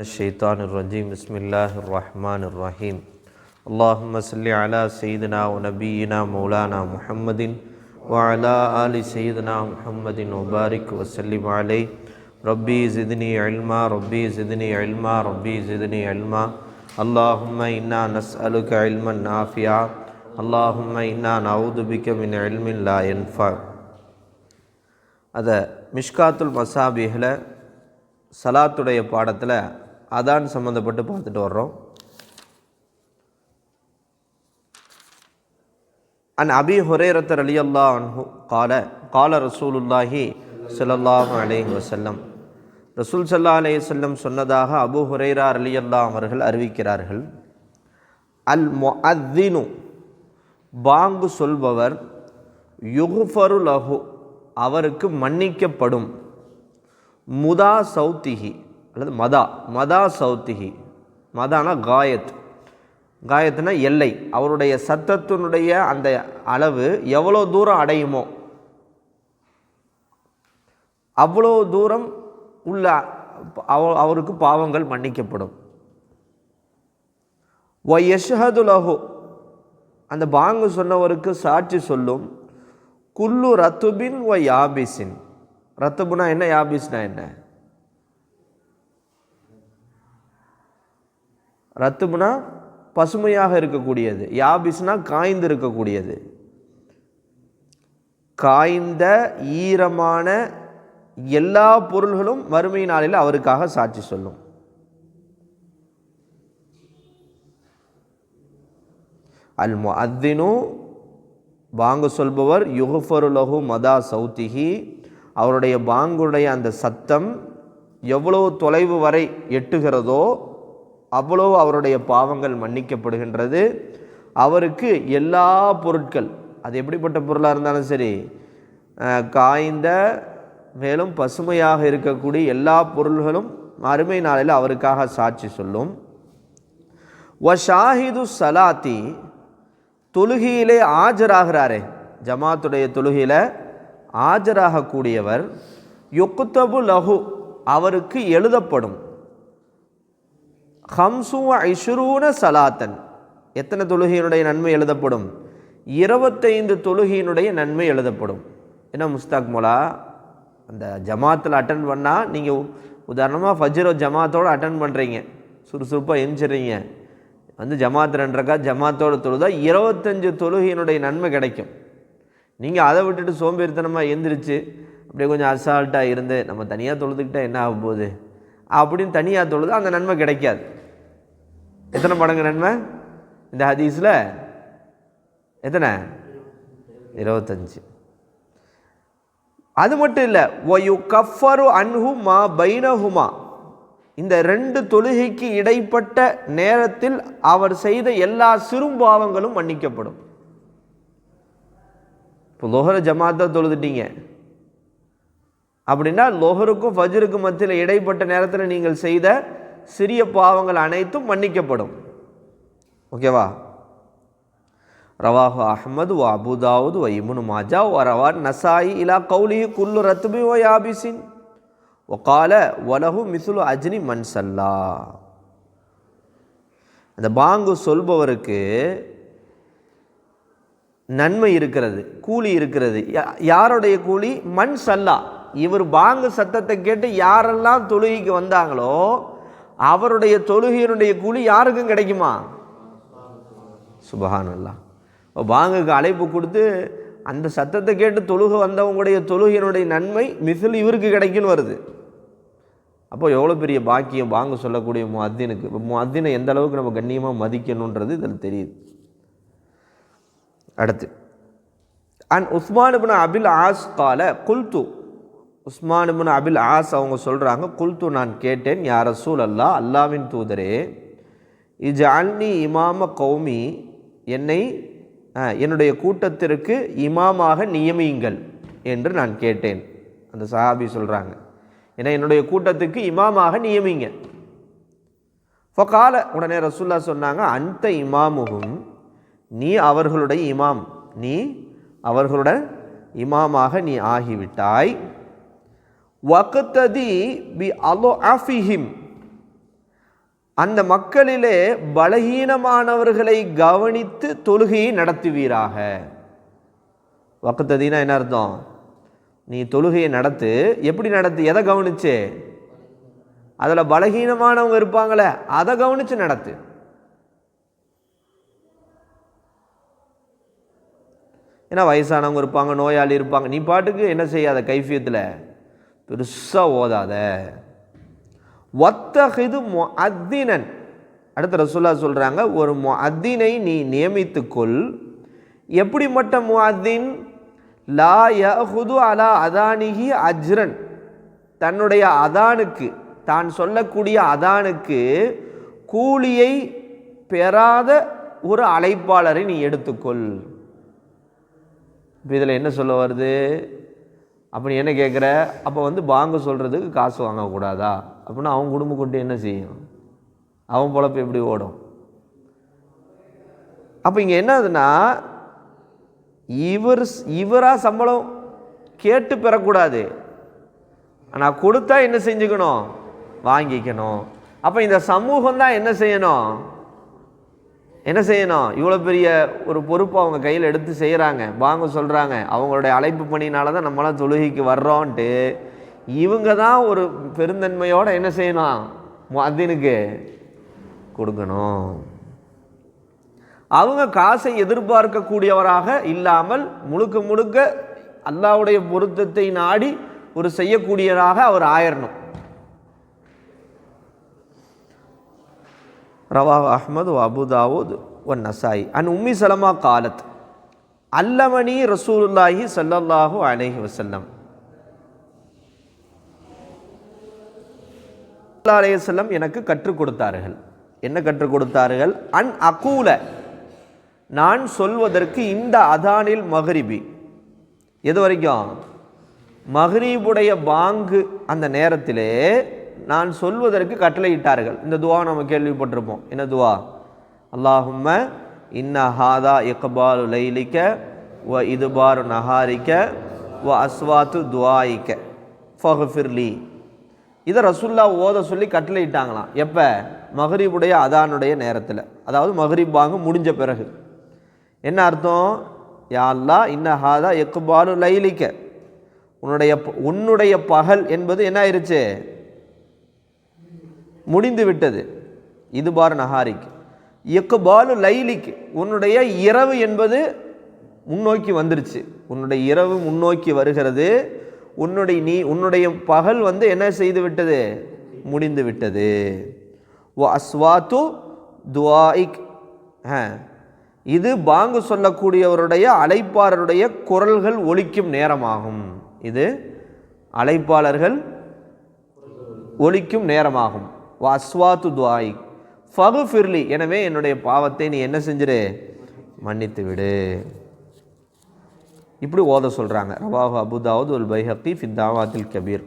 الشيطان الرجيم بسم الله الرحمن الرحيم اللهم صل على سيدنا ونبينا مولانا محمد وعلى آل سيدنا محمد وبارك وسلم عليه ربي زدني علما ربي زدني علما ربي زدني علما اللهم إنا نسألك علما نافعا اللهم إنا نعوذ بك من علم لا ينفع அதை மிஷ்காத்துல் மசாபிகளை சலாத்துடைய பாடத்தில் அதான் சம்மந்தப்பட்டு பார்த்துட்டு வர்றோம். அன் அபி ஹுரேரத்தர் அலி அல்லா அன்ஹு கால கால ரசூலுல்லாஹி ஸல்லல்லாஹு அலேஹி வசல்லம் ரசூல் சல்லா அலே செல்லம் சொன்னதாக அபு ஹுரைரா அலி அல்லா அவர்கள் அறிவிக்கிறார்கள். அல் மொஅத்தினு பாங்கு சொல்பவர் யுகுஃபரு லஹு அவருக்கு மன்னிக்கப்படும். முதா சௌத்திகி அல்லது மதா மதா சௌத்திஹி மதானா காயத். காயத்னா எல்லை. அவருடைய சத்தத்தினுடைய அந்த அளவு எவ்வளோ தூரம் அடையுமோ அவ்வளோ தூரம் உள்ள அவ அவருக்கு பாவங்கள் மன்னிக்கப்படும். ஒ யஷ்ஹதுலஹு அந்த பாங்கு சொன்னவருக்கு சாட்சி சொல்லும் குல்லு ரத்துபின் ஒ யாபிசின். ரத்துபுனா என்ன யாபிஸ்னா என்ன? ரத்துபுனா பசுமையாக இருக்கக்கூடியது. யாபிஸ்னா காய்ந்து இருக்கக்கூடியது. காய்ந்த ஈரமான எல்லா பொருள்களும் வறுமை நாளில் அவருக்காக சாட்சி சொல்லும். அல் முஅத்தினு பாங்கு சொல்பவர் யுகுஃபருலகு மதா சௌத்திகி அவருடைய பாங்குடைய அந்த சத்தம் எவ்வளோ தொலைவு வரை எட்டுகிறதோ அவ்வளோ அவருடைய பாவங்கள் மன்னிக்கப்படுகின்றது. அவருக்கு எல்லா பொருட்கள் அது எப்படிப்பட்ட பொருளாக இருந்தாலும் சரி காய்ந்த மேலும் பசுமையாக இருக்கக்கூடிய எல்லா பொருள்களும் அருமை நாளில் அவருக்காக சாட்சி சொல்லும். வ ஷாஹிது சலாத்தி தொழுகையிலே ஆஜராகிறாரே ஜமாத்துடைய தொழுகையில் ஆஜராகக்கூடியவர் யொக்குத்தபு லஹு அவருக்கு எழுதப்படும். ஹம்சு ஐஷுரூன சலாத்தன். எத்தனை தொழுகையினுடைய நன்மை எழுதப்படும்? இருபத்தைந்து தொழுகையினுடைய நன்மை எழுதப்படும். என்ன முஸ்தாக் மோலா? அந்த ஜமாத்தில் அட்டன் பண்ணால் நீங்கள் உதாரணமாக ஃபஜ்ரோ ஜமாத்தோடு அட்டன் பண்ணுறீங்க சுறுசுறுப்பாக எரிஞ்சிடுறீங்க வந்து ஜமாத் ரெண்டரைக்கா ஜமாத்தோடு தொழுதா இருபத்தஞ்சு தொழுகையினுடைய நன்மை கிடைக்கும். நீங்கள் அதை விட்டுட்டு சோம்பேறித்தனமாக எந்திரிச்சு அப்படியே கொஞ்சம் அசால்ட்டாக இருந்து நம்ம தனியாக தொழுதுக்கிட்டால் என்ன ஆக போகுது அப்படின்னு தனியாக தொழுது அந்த நன்மை கிடைக்காது. எத்தனை மடங்கு நன்மை? இந்த ஹதீஸில் எத்தனை? இருபத்தஞ்சு. அது மட்டும் இல்லை ஒயு கஃபரு அன்ஹுமா பைனஹுமா. இந்த ரெண்டு தொழுகைக்கு இடைப்பட்ட நேரத்தில் அவர் செய்த எல்லா சிறும்பாவங்களும் மன்னிக்கப்படும். இப்போ லோஹர ஜமாத்தா தொழுதுட்டீங்க. அப்படின்னா லொஹருக்கும் ஃபஜருக்கும் மத்தியில் இடைப்பட்ட நேரத்தில் நீங்கள் செய்த சிறிய பாவங்கள் அனைத்தும் மன்னிக்கப்படும். ஓகேவா? ரவாஹு அஹமது வ அபுதாவுது வ இமுனு மாஜா வ ரவார் நசாயி இலா கௌலி குல்லு ரத்துபி ஓ யாபிசின். ஒகால ஒலகு மிசுலு அஜ்னி மன்சல்லா அந்த பாங்கு சொல்பவருக்கு நன்மை இருக்கிறது கூலி இருக்கிறது. யாருடைய கூலி? மண் சல்லா. இவர் பாங்கு சத்தத்தை கேட்டு யாரெல்லாம் தொழுகைக்கு வந்தாங்களோ அவருடைய தொழுகையினுடைய கூலி யாருக்கும் கிடைக்குமா? சுபஹானல்லா பாங்குக்கு அழைப்பு கொடுத்து அந்த சத்தத்தை கேட்டு தொழுக வந்தவங்களுடைய தொழுகையினுடைய நன்மை மிசில் இவருக்கு கிடைக்குன்னு வருது. அப்போ எவ்வளோ பெரிய பாக்கியம் பாங்கு சொல்லக்கூடிய முஅத்தினுக்கு. இப்போ முஅத்தினை எந்த அளவுக்கு நம்ம கண்ணியமாக மதிக்கணுன்றது இதில் தெரியுது. அடுத்து and Usman ibn Abil As கால குல்து உஸ்மான் அபில் ஆஸ் அவங்க சொல்கிறாங்க குல்து நான் கேட்டேன் யார் ரசூல் அல்லா அல்லாவின் தூதரே இஜ் அன்னி இமாம கௌமி என்னை என்னுடைய கூட்டத்திற்கு இமாமாக நியமியுங்கள் என்று நான் கேட்டேன். அந்த சஹாபி சொல்கிறாங்க ஏன்னா என்னுடைய கூட்டத்துக்கு இமாமாக நியமிங்க. ஃபகால உடனே ரசுல்லா சொன்னாங்க அந்த இமாமுகும் நீ அவர்களுடைய இமாம் நீ அவர்களுடைய இமாமாக நீ ஆகிவிட்டாய். வகுத்ததி பி அலோ ஆஃபிஹிம். அந்த மக்களிலே பலகீனமானவர்களை கவனித்து தொழுகையை நடத்துவீராக. வக்கத்ததினா என்ன அர்த்தம்? நீ தொழுகையை நடத்து எப்படி நடத்து எதை கவனிச்சு? அதில் பலகீனமானவங்க இருப்பாங்களே அதை கவனித்து நடத்து. ஏன்னா வயசானவங்க இருப்பாங்க நோயாளி இருப்பாங்க. நீ பாட்டுக்கு என்ன செய்யாத கைஃபியத்தில்? பெருசாக ஓதாத. ஒத்தகிது அத்தினன் அடுத்த ரசுல்லா சொல்கிறாங்க ஒரு மொ அத்தினை நீ நியமித்துக்கொள். எப்படிப்பட்ட முஅத்தின்? லா யஹுது அலா அதானிகி அஜ்ரன். தன்னுடைய அதானுக்கு தான் சொல்லக்கூடிய அதானுக்கு கூலியை பெறாத ஒரு அழைப்பாளரை நீ எடுத்துக்கொள். இப்போ இதில் என்ன சொல்ல வருது? அப்போ என்ன கேட்குற அப்போ வந்து பாங்கு சொல்கிறதுக்கு காசு வாங்கக்கூடாதா? அப்படின்னா அவன் குடும்ப கொண்டு என்ன செய்யும்? அவன் பொழப்பு எப்படி ஓடும்? அப்போ இங்கே என்னதுன்னா இவர் இவராக சம்பளம் கேட்டு பெறக்கூடாது. ஆனால் கொடுத்தா என்ன செஞ்சுக்கணும்? வாங்கிக்கணும். அப்போ இந்த சமூகம் தான் என்ன செய்யணும்? என்ன செய்யணும்? இவ்வளோ பெரிய ஒரு பொறுப்பு அவங்க கையில் எடுத்து செய்கிறாங்க. வாங்க சொல்கிறாங்க. அவங்களுடைய அழைப்பு பணினால தான் நம்மளாம் தொழுகைக்கு வர்றோன்ட்டு இவங்க தான் ஒரு பெருந்தன்மையோடு என்ன செய்யணும்? மதினுக்கு கொடுக்கணும். அவங்க காசை எதிர்பார்க்கக்கூடியவராக இல்லாமல் முழுக்க முழுக்க அல்லாவுடைய பொருத்தத்தை நாடி ஒரு செய்யக்கூடியவராக அவர் ஆயிரணும். ரவாஹ் அஹ்மது அபுதாவுத் ஒன் நசாய் அன் உம்மி சலமா காலத் அல்லமணி ரசூலுல்லாஹி சல்லல்லாஹு அலைஹி வசல்லம் அலையம் எனக்கு கற்றுக் கொடுத்தார்கள் என்ன கற்றுக் கொடுத்தார்கள் அன் அகூல நான் சொல்வதற்கு இந்த அதானில் மஹரிபி எது வரைக்கும் மஹரீபுடைய பாங்கு அந்த நேரத்திலே நான் சொல்வதற்கு கட்டளையிட்டார்கள். இந்த துவா நம்ம கேள்விப்பட்டிருப்போம். என்ன துவா? அல்லாஹும்ம இன்ன ஹாதா இக்பாலு லைலிக்க வ இதுபாரு நஹாரிக்க வ அஸ்வாத்து துவாயிக்க. ஃபஹ்ஃபிர்லி இதை ரசுல்லா ஓத சொல்லி கட்டளையிட்டாங்களாம். எப்போ? மஹரீபுடைய அதானுடைய நேரத்தில். அதாவது மஹரீப் பாங்கு முடிஞ்ச பிறகு. என்ன அர்த்தம்? யாழ்லா இன்ன ஹாதா எக்குபாலு லைலிக்க. உன்னுடைய உன்னுடைய பகல் என்பது என்ன ஆயிடுச்சு முடிந்து விட்டது. இது பார் நஹாரிக்கு. எக்குபாலு லைலிக்கு. உன்னுடைய இரவு என்பது முன்னோக்கி வந்துருச்சு. உன்னுடைய இரவு முன்னோக்கி வருகிறது. உன்னுடைய நீ உன்னுடைய பகல் வந்து என்ன செய்து விட்டது? முடிந்து விட்டது. ஓ அஸ்வாத்து துவாயிக் இது பாங்கு சொல்லக்கூடியவருடைய அழைப்பாளருடைய குரல்கள் ஒழிக்கும் நேரமாகும். இது அழைப்பாளர்கள் ஒழிக்கும் நேரமாகும். வஸ்வாத்து துவாய். ஃபகு ஃபிர்லி எனவே என்னுடைய பாவத்தை நீ என்ன செஞ்சிரு? மன்னித்து விடு இப்படி ஓத சொல்கிறாங்க ரவாஹு அபுதாவுத் உல் பைஹக்கி ஃபித்தாவாத்தில் கபீர்.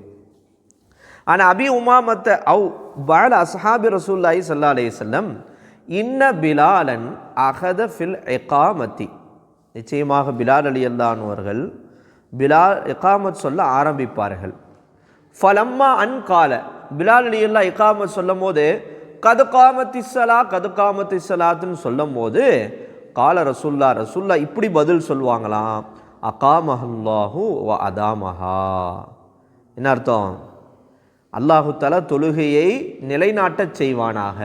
ஆனால் அபி உமாமத்த அவு பால் அஸ்ஹாபி ரசூல்லாஹி சல்லா செல்லம் இன்ன பிலாலன் அகத ஃபில் எகாமத்தி நிச்சயமாக பிலால் அலி அல்லானவர்கள் பிலால் எகாமத் சொல்ல ஆரம்பிப்பார்கள். ஃபலம்மா அன்கால பிலால் அலி இக்காமத் சொல்லும் போது கது காமத்திசலா கது காமத்திசலாத்துன்னு சொல்லும் போது கால ரசுல்லா ரசுல்லா இப்படி பதில் சொல்லுவாங்களாம். அகாமஹல்லாஹு வ அதாமஹா. என்ன அர்த்தம்? அல்லாஹு தஆலா தொழுகையை நிலைநாட்டச் செய்வானாக.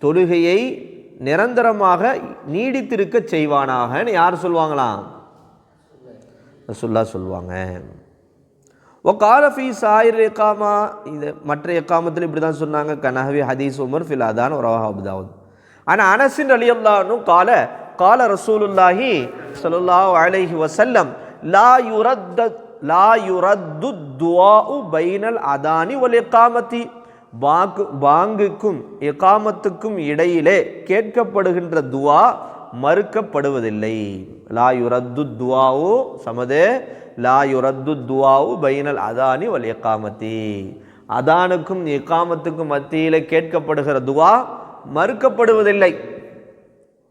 தொழுகையை நிரந்தரமாக நீடித்திருக்கச் செய்வானாகன்னு யார் சொல்லுவாங்களாம்? ரசுல்லா சொல்லுவாங்க. ஒகால ஃபி சாயிர் எக்காமா இது மற்ற எக்காமத்தில் இப்படி தான் சொன்னாங்க கனஹவி ஹதீஸ் உமர் ஃபில் அதான் அபுதாவுத் ஆனால் அனசின் அலி அல்லானும் கால கால ரசூலுல்லாஹி சலுல்லா அலைஹி வசல்லம் லா யுரத்த லா யுரத்து துஆஉ பைனல் அதானி ஒல் எக்காமத்தி பாங்கு பாங்குக்கும் எக்காமத்துக்கும் இடையிலே கேட்கப்படுகின்ற துவா மறுக்கப்படுவதில்லை. லா யுரத்து துவாவு சமதே லா யுரத்து துவாவு பைனல் அதானி வல் எக்காமத்தி அதானுக்கும் எக்காமத்துக்கும் மத்தியில் கேட்கப்படுகிற துவா மறுக்கப்படுவதில்லை.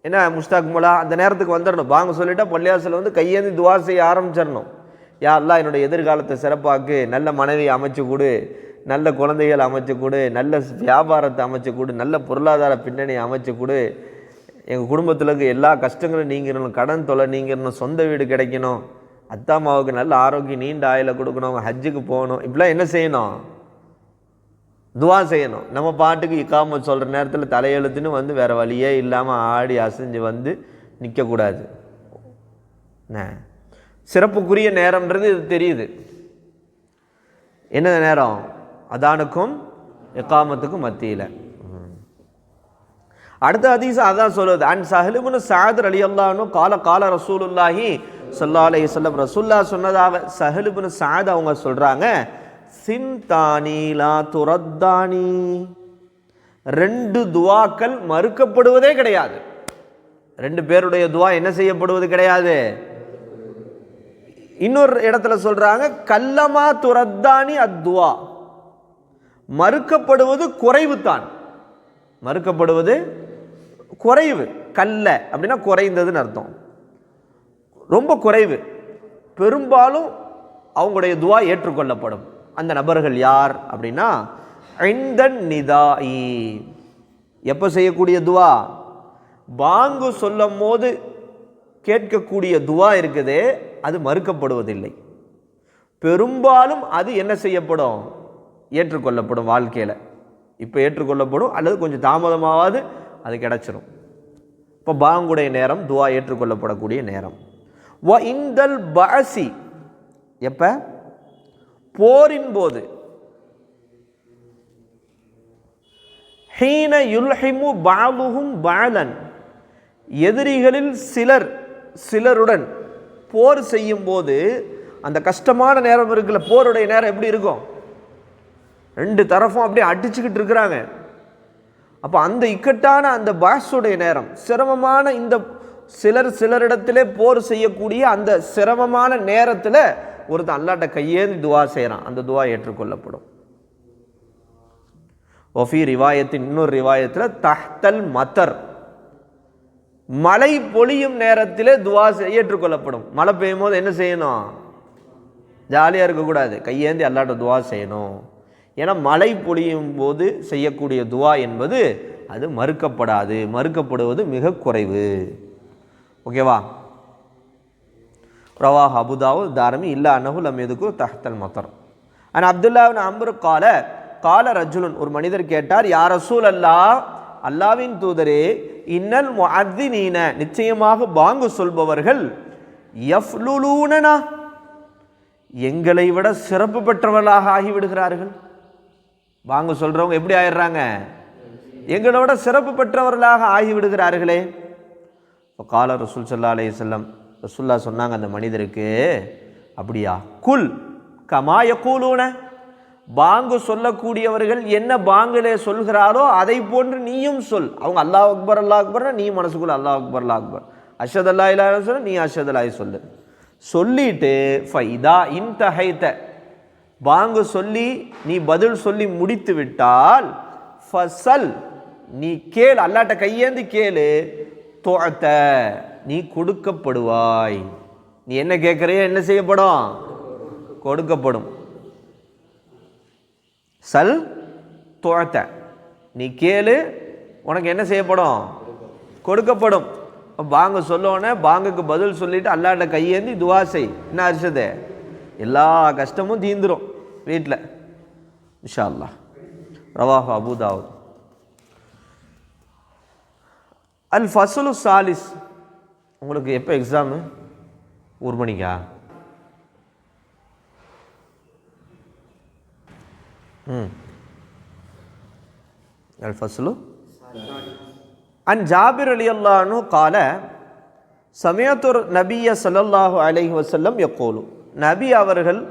என்ன முஸ்தாக் முலா அந்த நேரத்துக்கு வந்துடணும் வாங்க சொல்லிட்டா பள்ளியாசில் வந்து கையேந்தி துவா செய்ய ஆரம்பிச்சிடணும் யா அல்லா என்னுடைய எதிர்காலத்தை சிறப்பாக்கு நல்ல மனைவியை அமைச்சு கொடு நல்ல குழந்தைகள் அமைச்சு கொடு நல்ல வியாபாரத்தை அமைச்சு கொடு நல்ல பொருளாதார பின்னணியை அமைச்சு கொடு எங்கள் குடும்பத்தில் இருக்க எல்லா கஷ்டங்களும் நீங்கிடணும் கடன் தொலை நீங்கிடணும் சொந்த வீடு கிடைக்கணும். அத்தா நல்ல ஆரோக்கியம் நீண்ட ஆயில கொடுக்கணும் அவங்க ஹஜ்ஜுக்கு போகணும். இப்படிலாம் என்ன செய்யணும்? துவா செய்யணும். நம்ம பாட்டுக்கு இக்காம சொல்கிற நேரத்தில் தலையெழுத்துன்னு வந்து வேறு வழியே இல்லாமல் ஆடி அசைஞ்சு வந்து நிற்கக்கூடாது என்ன சிறப்புக்குரிய நேரம்ன்றது இது தெரியுது. என்ன நேரம்? அதானுக்கும் இக்காமத்துக்கும் மத்தியில். அடுத்த அதிசம் அதான் சொல்லுது. அன் சஹலுபுன் சாதர் அலி அல்லான்னு கால கால ரசூலுல்லாஹி சொல்லா அலி சொல்லம் ரசுல்லா சொன்னதாக சஹலுபுன் சாத் அவங்க சொல்கிறாங்க சின்தானி லா துரத்தானி. ரெண்டு துவாக்கள் மறுக்கப்படுவதே கிடையாது. ரெண்டு பேருடைய துவா என்ன செய்யப்படுவது கிடையாது? இன்னொரு இடத்துல சொல்றாங்க கல்லமா துரத்தானி அத்வா மறுக்கப்படுவது குறைவு தான் மறுக்கப்படுவது குறைவு. கல்ல அப்படின்னா குறைந்ததுன்னு அர்த்தம். ரொம்ப குறைவு. பெரும்பாலும் அவங்களுடைய துவா ஏற்றுக்கொள்ளப்படும். அந்த நபர்கள் யார் அப்படின்னா ஐந்தன் நிதாயி. எப்போ செய்யக்கூடிய துவா? பாங்கு சொல்லும் போது கேட்கக்கூடிய துவா இருக்குதே அது மறுக்கப்படுவதில்லை. பெரும்பாலும் அது என்ன செய்யப்படும்? ஏற்றுக்கொள்ளப்படும் வாழ்க்கையில். இப்போ ஏற்றுக்கொள்ளப்படும் அல்லது கொஞ்சம் தாமதமாவது அது கிடச்சிரும். இப்போ பாங்குடைய நேரம் துவா ஏற்றுக்கொள்ளப்படக்கூடிய நேரம். வ இந்தல் பாசி. எப்போ? போரின் போது. ஹீன யுல்ஹிமு பாலுஹும் பாலன். எதிரிகளில் சிலர் சிலருடன் போர் செய்யும்போது அந்த கஷ்டமான நேரம் இருக்குல்ல போருடைய நேரம் எப்படி இருக்கும்? ரெண்டு தரப்பும் அப்படியே அடிச்சுக்கிட்டு இருக்கிறாங்க. அப்போ அந்த இக்கட்டான அந்த பாஸுடைய நேரம் சிரமமான இந்த சிலர் சிலரிடத்திலே போர் செய்யக்கூடிய அந்த சிரமமான நேரத்தில் ஒருத்தன் அல்லாட்ட கையேந்தி துவா செய்கிறான் அந்த துவா ஏற்றுக்கொள்ளப்படும். ஒஃபி ரிவாயத்தின் இன்னொரு ரிவாயத்தில் தஹ்தல் மத்தர். மழை பொழியும் நேரத்திலே துவா செய்- ஏற்றுக்கொள்ளப்படும். மழை பெய்யும் போது என்ன செய்யணும்? ஜாலியாக இருக்கக்கூடாது. கையேந்தி அல்லாட்ட துவா செய்யணும். ஏன்னா மழை பொழியும் போது செய்யக்கூடிய துவா என்பது அது மறுக்கப்படாது. மறுக்கப்படுவது மிக குறைவு. ஓகேவா ரவாஹ் அபுதாவு தாரமி இல்லா அனஹு லம் எதுக்கு தஹ்தல் மத்தர் அண்ட் அப்துல்லாவின் அம்ரு கால கால ரஜுலன் ஒரு மனிதர் கேட்டார் யார் ரசூல் அல்லா அல்லாவின் தூதரே இன்னல் முஅத்தினீன நிச்சயமாக பாங்கு சொல்பவர்கள் எஃப்லுலூனனா எங்களை விட சிறப்பு பெற்றவர்களாக ஆகிவிடுகிறார்கள். வாங்க சொல்றவங்க எப்படி ஆயிடுறாங்க? எங்களை விட சிறப்பு பெற்றவர்களாக ஆகிவிடுகிறார்களே. இப்போ கால ரசூல் சல்லா அலைய செல்லம் ரசூல்லா சொன்னாங்க அந்த மனிதருக்கு அப்படியா? குல்! கமாய கூலூன பாங்கு சொல்லக்கூடியவர்கள் என்ன பாங்கிலே சொல்கிறாரோ அதை போன்று நீயும் சொல். அவங்க அல்லாஹ் அக்பர் அல்லாஹ் அக்பர்னா நீ மனசுக்குள்ள அல்லாஹ் அக்பர் அல்லாஹ் அக்பர். அஷத் அல்லா இல்லா சொல்ல நீ அஷத் அல்லாஹ் சொல்லு. சொல்லிட்டு ஃபைதா இன்தஹைத்த பாங்கு சொல்லி நீ பதில் சொல்லி முடித்து விட்டால் ஃபசல்! நீ கேள் அல்லாட்ட கையேந்து கேளு. தோத்த நீ கொடுக்கப்படுவாய். நீ என்ன கேட்குறியோ என்ன செய்யப்படும்? கொடுக்கப்படும். சல் தோழத்தை நீ கேளு உனக்கு என்ன செய்யப்படும்? கொடுக்கப்படும். அப்ப பாங்க சொல்லோன்னே பாங்குக்கு பதில் சொல்லிட்டு அல்லாட்ட கையேந்தி துவா செய். என்ன அரிசது எல்லா கஷ்டமும் தீந்துடும் வீட்டில் இன்ஷா அல்லாஹ். ரவாஹு அபுதாவுத் அல் ஃபசலு சாலிஸ். உங்களுக்கு எப்போ எக்ஸாமு ஒரு மணிக்கா? ம். அல் ஃபசலு அன் ஜாபிர் அலி அல்லானு கால சமயத்துர் நபிய சல்லல்லாஹு அலைஹி வசல்லம் யக்கோலு நபி அவர்கள்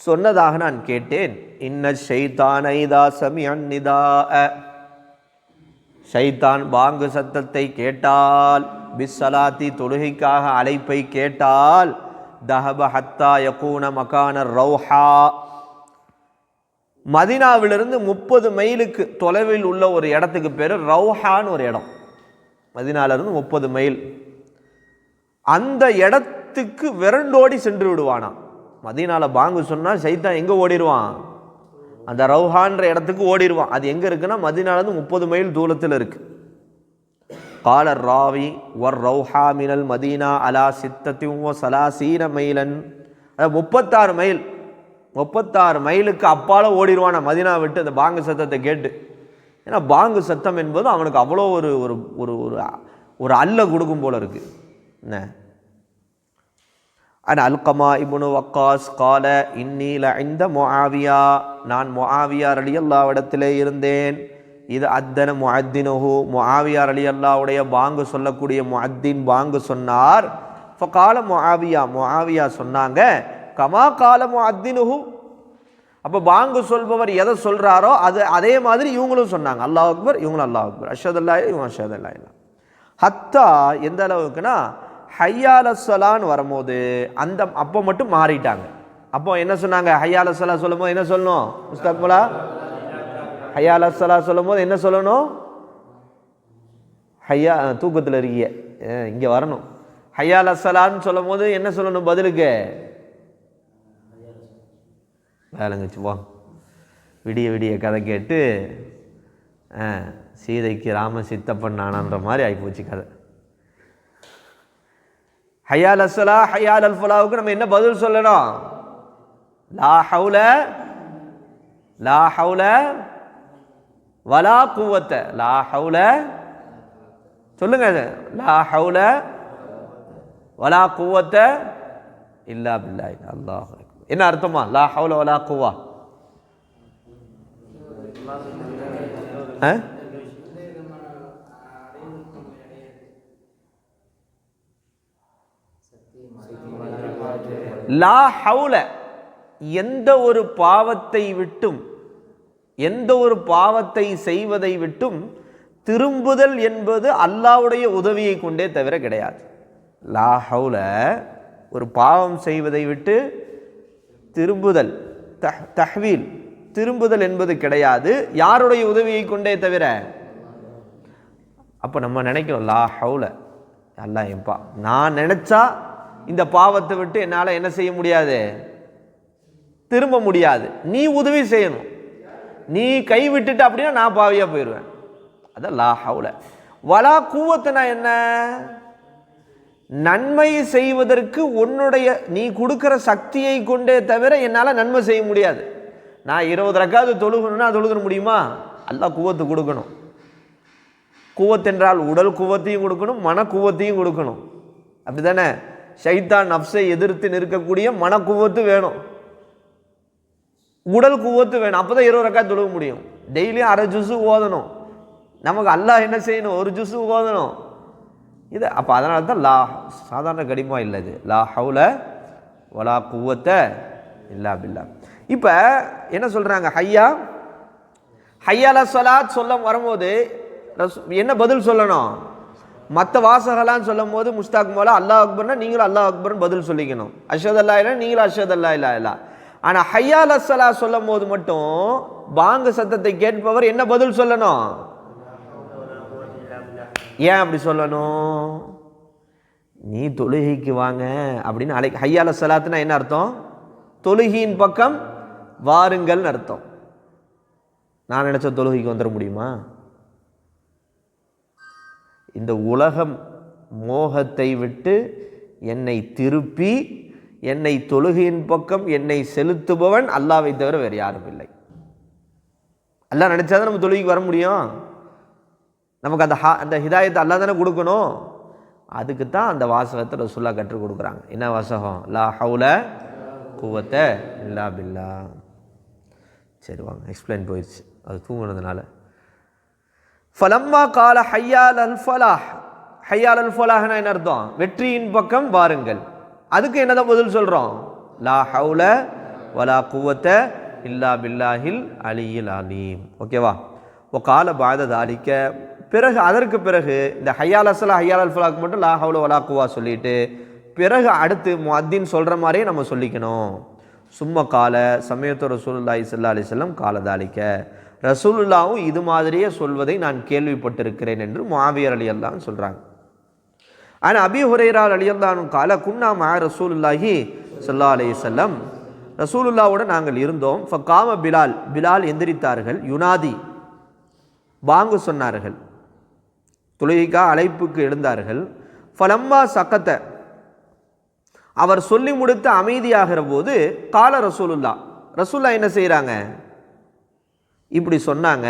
சொன்னதாக நான் கேட்டேன். இன்ன ஷைத்தான் ஐதா சமியன் நிதா ஷைத்தான் பாங்கு சத்தத்தை கேட்டால் பிஸ்ஸலாத்தி தொழுகைக்காக அழைப்பை கேட்டால் தஹப ஹத்தா யகூன மகான ரௌஹா. மதினாவிலிருந்து முப்பது மைலுக்கு தொலைவில் உள்ள ஒரு இடத்துக்கு பேர் ரௌஹான்னு ஒரு இடம். மதினாவிலிருந்து முப்பது மைல். அந்த இடத்துக்கு விரண்டோடி சென்று விடுவானா மதீனால பாங்கு சொன்னால் சைத்தான் எங்கே ஓடிடுவான்? அந்த ரவுஹான்ற இடத்துக்கு ஓடிடுவான் அது எங்கே இருக்குன்னா மதினாலேருந்து முப்பது மைல் தூரத்தில் இருக்குது காலர் ராவி ஒர் ரவுஹா மினல் மதீனா அலா சித்தத்தியும் சலாசீன மைலன் அதாவது முப்பத்தாறு மைல். முப்பத்தாறு மைலுக்கு அப்பால ஓடிடுவான் மதினா விட்டு அந்த பாங்கு சத்தத்தை கேட்டு. ஏன்னா பாங்கு சத்தம் என்பது அவனுக்கு அவ்வளோ ஒரு ஒரு ஒரு ஒரு அல்ல கொடுக்கும் போல இருக்குது என்ன? அன் அல்கமா இபுனு வக்காஸ் கால இன்னீல இந்த மொஆவியா. நான் மொஆவியா அலி அல்லாவிடத்திலே இருந்தேன். இது அத்தன முஅத்தினுஹு. முஆவியார் அலி அல்லாவுடைய பாங்கு சொல்லக்கூடிய முஅத்தின் பாங்கு சொன்னார். இப்போ கால முஆவியா. முஆவியா சொன்னாங்க. கமா கால முஅத்தினுஹு. அப்போ பாங்கு சொல்பவர் எதை சொல்கிறாரோ அது அதே மாதிரி இவங்களும் சொன்னாங்க. அல்லாஹ் அக்பர். இவங்களும் அல்லாஹ் அக்பர். அஷத் இவங்க அஷத் அல்லா ஹத்தா எந்த அளவுக்குன்னா ஹையால சொலான்னு வரும்போது அந்த அப்போ மட்டும் மாறிட்டாங்க. அப்போ என்ன சொன்னாங்க? ஹையால சொலா என்ன சொல்லணும்? முஸ்தக்மலா ஹையால சலா சொல்லும்போது என்ன சொல்லணும்? ஹையா தூக்கத்தில் இருக்கீங்க. இங்கே வரணும். ஹையாலசலான்னு சொல்லும் போது என்ன சொல்லணும் பதிலுக்கு? வேலைங்கச்சு வா. விடிய விடிய கதை கேட்டு ஆ, சீதைக்கு ராம சித்தப்பன் நானான்ற மாதிரி ஆகிப்போச்சு கதை. ஹையால் அஸ்ஸலா ஹையால் அல் ஃபலாவுக்கு நம்ம என்ன பதில் சொல்லணும்? லா ஹவுல லா ஹவுல வலா குவத்த. லா ஹவுல சொல்லுங்க அது. லா ஹவுல வலா குவத்த. இல்லா பில்லாய் அல்லாஹ் என்ன அர்த்தமா? லா ஹவுல வலா குவா. ஆ? லா ஹவுல எந்த ஒரு பாவத்தை விட்டும் எந்த ஒரு பாவத்தை செய்வதை விட்டும் திரும்புதல் என்பது அல்லாஹ்வுடைய உதவியை கொண்டே தவிர கிடையாது. லா ஹவுல ஒரு பாவம் செய்வதை விட்டு திரும்புதல் தஹ் தஹ்வீல் திரும்புதல் என்பது கிடையாது. யாருடைய உதவியை கொண்டே தவிர? அப்போ நம்ம நினைக்கிறோம் லா ஹவுல அல்லா என்பா நான் நினச்சா இந்த பாவத்தை விட்டு என்னால் என்ன செய்ய முடியாது? திரும்ப முடியாது. நீ உதவி செய்யணும். நீ கை விட்டுட்டு அப்படின்னா நான் பாவியாக போயிடுவேன். அதான் லா ஹவுல. வலா கூவத்துனா என்ன? நன்மை செய்வதற்கு உன்னுடைய நீ கொடுக்குற சக்தியை கொண்டே தவிர என்னால் நன்மை செய்ய முடியாது. நான் இருபது ரக்காவது தொழுகணும்னா தொழுக முடியுமா? எல்லாம் குவத்து கொடுக்கணும். குவத்தென்றால் உடல் குவத்தையும் கொடுக்கணும் மன குவத்தையும் கொடுக்கணும். அப்படிதானே? ஷைத்தான் நப்சை எதிர்த்து நிற்கக்கூடிய மனக்குவத்து வேணும். உடல் குவத்து வேணும். அப்போ தான் இருபது ரக்கா தொழுக முடியும். டெய்லியும் அரை ஜூஸு ஓதணும். நமக்கு அல்லாஹ் என்ன செய்யணும்? ஒரு ஜூஸு ஓதணும். இது அப்போ அதனால தான் லா சாதாரண கடிமா இல்லை இது. லா ஹவுல வலா குவத்தை இல்லா பில்லா. இப்போ என்ன சொல்கிறாங்க ஹையா ஹையால சொலாத் சொல்ல வரும்போது என்ன பதில் சொல்லணும்? மற்ற வாசகலான்னு சொல்லும் போது முஸ்தாக் மோலா அல்லாஹ் அக்பர்னா நீங்களும் அல்லாஹ் அக்பர்னு பதில் சொல்லிக்கணும். அஷத் அல்லா இல்லா நீங்களும் அஷத் அல்லா இல்லா இல்லா ஆனால் ஹையால் அஸ்ஸலா சொல்லும் போது மட்டும் பாங்கு சத்தத்தை கேட்பவர் என்ன பதில் சொல்லணும்? ஏன் அப்படி சொல்லணும்? நீ தொழுகைக்கு வாங்க அப்படின்னு அழை ஹையால சலாத்துனா என்ன அர்த்தம்? தொழுகையின் பக்கம் வாருங்கள்னு அர்த்தம். நான் நினச்ச தொழுகைக்கு வந்துட முடியுமா? இந்த உலகம் மோகத்தை விட்டு என்னை திருப்பி என்னை தொழுகையின் பக்கம் என்னை செலுத்துபவன் அல்லாவை தவிர வேறு யாரும் இல்லை. அல்லா நினச்சா தான் நம்ம தொழுகைக்கு வர முடியும். நமக்கு அந்த ஹா அந்த ஹிதாயத்தை அல்லா தானே கொடுக்கணும். அதுக்கு தான் அந்த வாசகத்தை ரசுல்லா கற்றுக் கொடுக்குறாங்க. என்ன வாசகம்? லா ஹவுல குவத்தை இல்லா பில்லா. சரி வாங்க எக்ஸ்பிளைன் போயிடுச்சு. அது தூங்குனதுனால. ஃபலம்மா கால ஹையால் அல் ஃபலாஹ் ஹையால் அல் ஃபலாஹ்னா என்ன அர்த்தம்? வெற்றியின் பக்கம் வாருங்கள். அதுக்கு என்னதான் பதில் சொல்கிறோம் லா ஹவுல வலா குவத்த இல்லா பில்லாஹில் அலியில் அலீம். ஓகேவா ஓ கால பாத தாலிக்க பிறகு அதற்கு பிறகு இந்த ஹையால் அசலா ஹையால் அல் ஃபலாக் மட்டும் லா ஹவுல வலா குவா சொல்லிட்டு பிறகு அடுத்து முஅத்தின் சொல்கிற மாதிரியே நம்ம சொல்லிக்கணும். சும்ம கால சமயத்தோட சூழ்நிலை சல்லா அலைஹி வஸல்லம் கால தாலிக்க. ரசூலுல்லாவும் இது மாதிரியே சொல்வதை நான் கேள்விப்பட்டிருக்கிறேன் என்று முஆவியர் அலி அல்லான்னு சொல்கிறாங்க ஆனால் அபி ஹுரைரால் அலி அல்லானும் கால குன்னா மா ரசூலுல்லாஹி ஸல்லல்லாஹு அலி செல்லம் ரசூலுல்லாவோட நாங்கள் இருந்தோம். ஃபக்காம பிலால். பிலால் எந்திரித்தார்கள். யுனாதி. வாங்கு சொன்னார்கள். துளிகா அழைப்புக்கு எழுந்தார்கள். ஃபலம்மா சக்கத்தை அவர் சொல்லி முடித்து அமைதியாகிற போது கால ரசூலுல்லா ரசூல்லா என்ன செய்கிறாங்க இப்படி சொன்னாங்க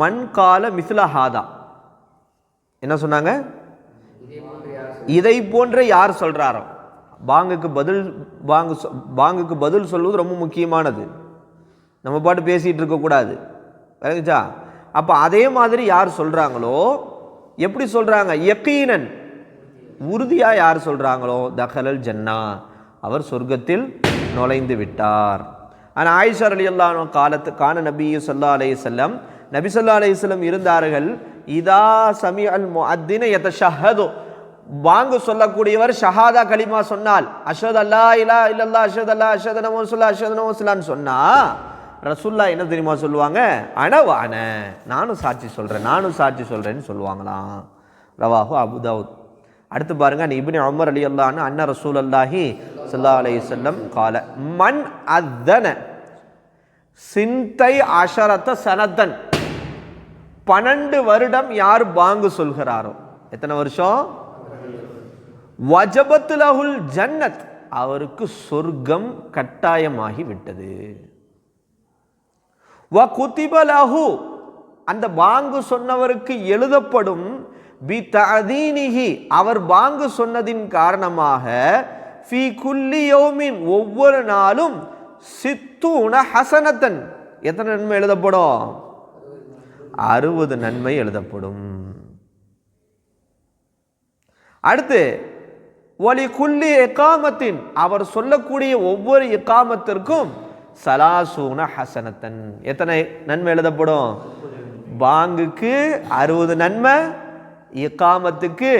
மண் கால மிஸ்லஹாதா என்ன சொன்னாங்க? இதை போன்ற யார் சொல்கிறாரோ பாங்குக்கு பதில் பாங்கு பாங்குக்கு பதில் சொல்வது ரொம்ப முக்கியமானது. நம்ம பாட்டு பேசிகிட்டு இருக்கக்கூடாது விளங்குச்சா அப்போ அதே மாதிரி யார் சொல்கிறாங்களோ எப்படி சொல்கிறாங்க யக்கீனன். உறுதியாக யார் சொல்கிறாங்களோ தஹலல் ஜன்னா. அவர் சொர்க்கத்தில் நுழைந்து விட்டார். ஆனால் ஆயிஷார் அலி அல்லானோ காலத்து கான நபி சொல்லா அலைஹி செல்லம் நபி சொல்லா அலைய செல்லம் இருந்தார்கள். இதா சமி அல் முஅத்தின ஷஹதோ வாங்கு சொல்லக்கூடியவர் ஷஹாதா கலிமா சொன்னால் அஷத் அல்லா இலா இல்லல்லா அஷத் அல்லா அஷத் நமோ சொல்லா அஷத் நமோ சொல்லான்னு சொன்னா ரசுல்லா என்ன தெரியுமா சொல்லுவாங்க? அனவான நானும் சாட்சி சொல்கிறேன் நானும் சாட்சி சொல்கிறேன்னு சொல்லுவாங்களாம். ரவாஹு அபுதாவுத் அடுத்து பாருங்க நீ இப்னு அலி அல்லான்னு அண்ணா ரசூல் அல்லாஹி சல்லா அலி சொல்லம் கால மண் அத்தன சிந்தை அஷரத்த சனத்தன் பன்னெண்டு வருடம் யார் பாங்கு சொல்கிறாரோ? எத்தனை வருஷம்? வஜபத்துலகுல் ஜன்னத் அவருக்கு சொர்க்கம் கட்டாயமாகி விட்டது. வ குத்திப அந்த பாங்கு சொன்னவருக்கு எழுதப்படும் பி ததீனிஹி அவர் பாங்கு சொன்னதின் காரணமாக ஃபி குல்லி யோமின் ஒவ்வொரு நாளும் சித்தூன ஹசனத்தன். எத்தனை நன்மை எழுதப்படும்? அறுபது நன்மை எழுதப்படும். அடுத்து ஒலி குல்லி எக்காமத்தின் அவர் சொல்லக்கூடிய ஒவ்வொரு எக்காமத்திற்கும் சலாசூன ஹசனத்தன். எத்தனை நன்மை எழுதப்படும்? பாங்குக்கு அறுபது நன்மை இக்காமத்துக்கு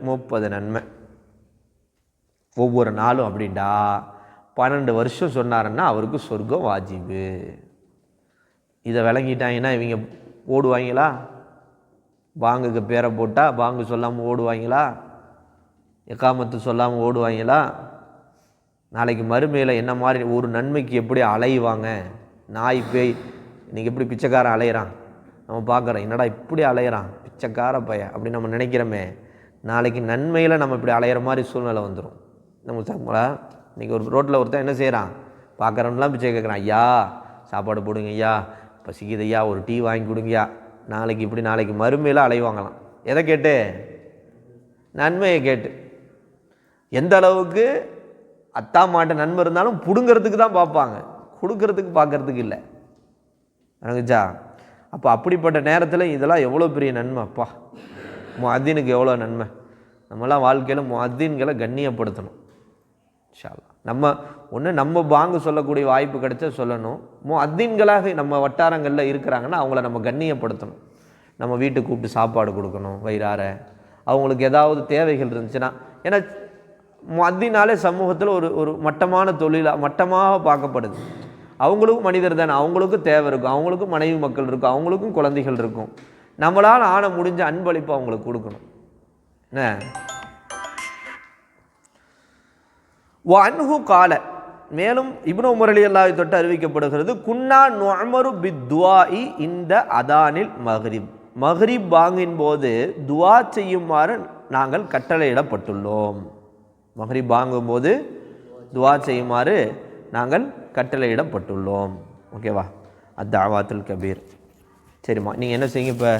முப்பது நன்மை. ஒவ்வொரு நாளும் அப்படின்டா பன்னெண்டு வருஷம் சொன்னாருன்னா அவருக்கு சொர்க்கம் வாஜிபு. இதை விளங்கிட்டாங்கன்னா இவங்க ஓடுவாங்களா? பாங்குக்கு பேரை போட்டால் பாங்கு சொல்லாமல் ஓடுவாங்களா? எக்காமத்து சொல்லாமல் ஓடுவாங்களா? நாளைக்கு மறுமையில் என்ன மாதிரி ஒரு நன்மைக்கு எப்படி அலையுவாங்க நாய் பேய் இன்றைக்கி எப்படி பிச்சைக்காரன் அலையிறான்? நம்ம பார்க்குறோம் என்னடா இப்படி அலையிறான்? பிச்சைக்கார பய அப்படி நம்ம நினைக்கிறோமே நாளைக்கு நன்மையில் நம்ம இப்படி அலையிற மாதிரி சூழ்நிலை வந்துடும் நம்ம சாப்பிடா இன்றைக்கி ஒரு ரோட்டில் ஒருத்தன் என்ன செய்கிறான் பார்க்குறவன்லாம் பிச்சை கேட்குறான் ஐயா சாப்பாடு போடுங்க ஐயா. பசிக்குது ஐயா. ஒரு டீ வாங்கி கொடுங்கய்யா. நாளைக்கு இப்படி நாளைக்கு மறுமையில் அலைவாங்கலாம் எதை கேட்டு? நன்மையை கேட்டு. எந்த அளவுக்கு அத்தா மாட்ட நன்மை இருந்தாலும் பிடுங்கிறதுக்கு தான் பார்ப்பாங்க. கொடுக்கறதுக்கு பார்க்கறதுக்கு இல்லை. எனக்குச்சா அப்போ அப்படிப்பட்ட நேரத்தில் இதெல்லாம் எவ்வளோ பெரிய நன்மை அப்பா? முஅத்தினுக்கு எவ்வளோ நன்மை? நம்மலாம் வாழ்க்கையில் முஅத்தின்களை கண்ணியப்படுத்தணும். ஷாலா நம்ம ஒன்று நம்ம பாங்கு சொல்லக்கூடிய வாய்ப்பு கிடைச்சா சொல்லணும். முஅத்தின்களாக நம்ம வட்டாரங்களில் இருக்கிறாங்கன்னா அவங்கள நம்ம கண்ணியப்படுத்தணும். நம்ம வீட்டுக்கு கூப்பிட்டு சாப்பாடு கொடுக்கணும் வயிறார. அவங்களுக்கு ஏதாவது தேவைகள் இருந்துச்சுன்னா ஏன்னா முஅத்தினாலே சமூகத்தில் ஒரு ஒரு மட்டமான தொழிலாக மட்டமாக பார்க்கப்படுது. அவங்களுக்கும் மனிதர் தானே அவங்களுக்கும் தேவை இருக்கும் அவங்களுக்கும் மனைவி மக்கள் இருக்கும் அவங்களுக்கும் குழந்தைகள் இருக்கும். நம்மளால் ஆன முடிஞ்ச அன்பளிப்பு அவங்களுக்கு கொடுக்கணும். என்ன? வன்ஹு கால. மேலும் இப்னு முரளி அலி அல்லாஹ் தொட்டு அறிவிக்கப்படுகிறது குன்னா நுஅமரு பித்வாஇ இந்த அதானில் மஹரிப். மஹரிப் பாங்கின் போது துவா செய்யுமாறு நாங்கள் கட்டளையிடப்பட்டுள்ளோம். மஹரிப் பாங்கும் போது துவா செய்யுமாறு நாங்கள் கட்டளையிடப்பட்டுள்ளோம். ஓகேவா அத்தாவாத்துல் கபீர். சரிம்மா நீங்கள் என்ன செய்யுங்க இப்போ?